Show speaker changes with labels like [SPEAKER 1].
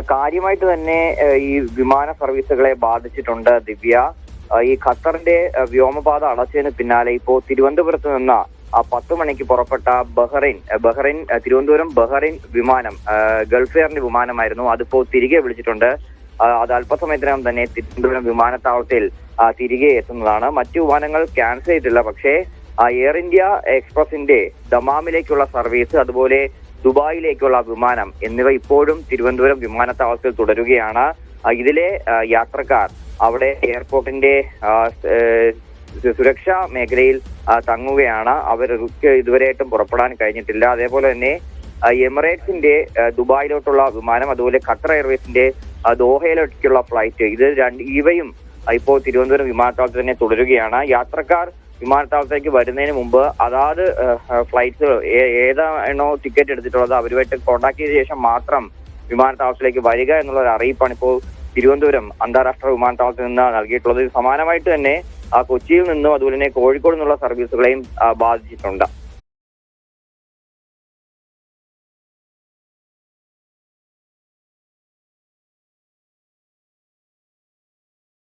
[SPEAKER 1] കാര്യമായിട്ട് തന്നെ ഈ വിമാന സർവീസുകളെ ബാധിച്ചിട്ടുണ്ട് ദിവ്യ. ഈ ഖത്തറിന്റെ വ്യോമപാത അടച്ചതിന് പിന്നാലെ ഇപ്പോ തിരുവനന്തപുരത്ത് നിന്ന് ആ പത്ത് മണിക്ക് പുറപ്പെട്ട ബഹ്റൈൻ ബഹ്റൈൻ തിരുവനന്തപുരം ബഹ്റൈൻ വിമാനം ഗൾഫ് എയറിന്റെ വിമാനമായിരുന്നു. അതിപ്പോ തിരികെ വിളിച്ചിട്ടുണ്ട്. അത് അല്പസമയത്തിനകം തന്നെ തിരുവനന്തപുരം വിമാനത്താവളത്തിൽ തിരികെ എത്തുന്നതാണ്. മറ്റു വിമാനങ്ങൾ ക്യാൻസൽ ചെയ്തിട്ടില്ല. പക്ഷേ എയർ ഇന്ത്യ എക്സ്പ്രസിന്റെ ദമാമിലേക്കുള്ള സർവീസ് അതുപോലെ ദുബായിലേക്കുള്ള വിമാനം എന്നിവ ഇപ്പോഴും തിരുവനന്തപുരം വിമാനത്താവളത്തിൽ തുടരുകയാണ്. ഇതിലെ യാത്രക്കാർ അവിടെ എയർപോർട്ടിന്റെ സുരക്ഷാ മേഖലയിൽ തങ്ങുകയാണ്. അവർക്ക് ഇതുവരെയായിട്ടും പുറപ്പെടാൻ കഴിഞ്ഞിട്ടില്ല. അതേപോലെ തന്നെ എമിറേറ്റ്സിന്റെ ദുബായിലോട്ടുള്ള വിമാനം അതുപോലെ ഖത്തർ എയർവേസിന്റെ ദോഹയിലേക്കുള്ള ഫ്ലൈറ്റ് ഇത് രണ്ട് ഇവയും ഇപ്പോൾ തിരുവനന്തപുരം വിമാനത്താവളത്തിൽ തന്നെ തുടരുകയാണ്. യാത്രക്കാർ വിമാനത്താവളത്തേക്ക് വരുന്നതിന് മുമ്പ് അതാത് ഫ്ലൈറ്റ്സ് ഏതാണോ ടിക്കറ്റ് എടുത്തിട്ടുള്ളത് അവരുമായിട്ട് കോൺടാക്ട് ചെയ്ത ശേഷം മാത്രം വിമാനത്താവളത്തിലേക്ക് വരിക എന്നുള്ള ഒരു അറിയിപ്പാണ് ഇപ്പോൾ തിരുവനന്തപുരം അന്താരാഷ്ട്ര വിമാനത്താവളത്തിൽ നിന്ന് നൽകിയിട്ടുള്ളത്. സമാനമായിട്ട് തന്നെ കൊച്ചിയിൽ നിന്നും അതുപോലെ തന്നെ കോഴിക്കോട് നിന്നുള്ള സർവീസുകളെയും ബാധിച്ചിട്ടുണ്ട്.